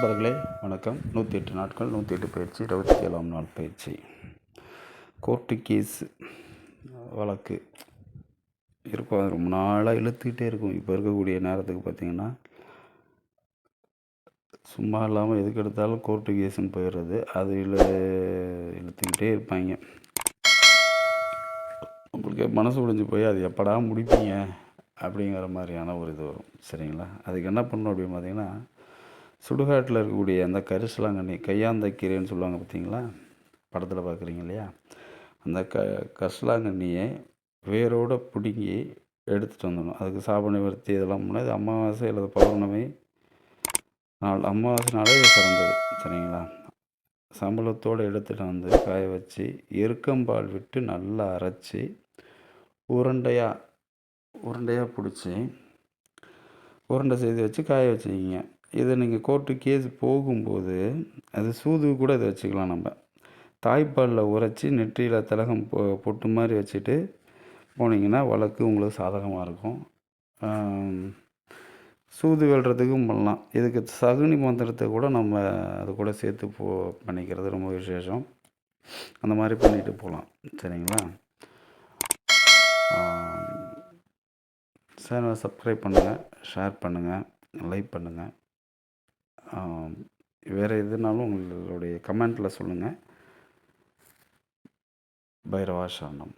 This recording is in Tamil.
வணக்கம். நூற்றி எட்டு நாட்கள் நூற்றி எட்டு பயிற்சி இருபத்தி ஏழாம் நாள் பயிற்சி. கோர்ட்டு கேஸ் வழக்கு. இருக்கும். அது ரொம்ப நாளாக இழுத்துக்கிட்டே இருக்கும். இப்போ இருக்கக்கூடிய நேரத்துக்கு பார்த்திங்கன்னா சும்மா இல்லாமல் எதுக்கு எடுத்தாலும் கோர்ட்டு கேஸுன்னு போயிடுறது. அது இழு இழுத்துக்கிட்டே இருப்பாங்க. உங்களுக்கு மனசு முடிஞ்சு போய் அது எப்படா முடிப்பீங்க? அப்படிங்கிற மாதிரியான ஒரு இது வரும். சரிங்களா? அதுக்கு என்ன பண்ணணும் அப்படின்னு பார்த்தீங்கன்னா சுடுகாட்டில் இருக்கக்கூடிய அந்த கரிசலாங்கண்ணி கையாந்த கீரைன்னு சொல்லுவாங்க பார்த்தீங்களா? படத்தில் பார்க்குறீங்க இல்லையா? அந்த க கரிசலாங்கண்ணியை வேரோடு பிடுங்கி எடுத்துகிட்டு வந்துடணும். அதுக்கு சாப நிவர்த்தி இதெல்லாம் முன்னாடி அமாவாசை அல்லது பௌர்ணமி நாள் அமாவாசை நாளே இது சிறந்தது சரிங்களா? சம்பளத்தோடு எடுத்துகிட்டு வந்து காய வச்சு எருக்கம்பால் விட்டு நல்லா அரைச்சி உருண்டையாக உருண்டையாக பிடிச்சி உருண்டை செய்து வச்சு காய வச்சுக்கிங்க. இதை நீங்கள் கோர்ட்டு கேஸ் போகும்போது அது சூது கூட இதை வச்சுக்கலாம் நம்ம. தாய்ப்பாலில் உரைச்சி நெற்றியில் திலகம் பொ பொட்டு மாதிரி வச்சுட்டு போனீங்கன்னா வழக்கு உங்களுக்கு சாதகமாக இருக்கும். சூது வெல்றதுக்கும் பண்ணலாம். இதுக்கு சகுனி மந்திரத்தை கூட நம்ம அது கூட சேர்த்து போ பண்ணிக்கிறது ரொம்ப விசேஷம். அந்த மாதிரி பண்ணிட்டு போகலாம். சரிங்களா? சேனலை சப்ஸ்கிரைப் பண்ணுங்கள் ஷேர் பண்ணுங்கள் லைக் பண்ணுங்கள் வேறு எதுனாலும் உங்களுடைய கமெண்ட்டில் சொல்லுங்கள் பைரவா சரணம்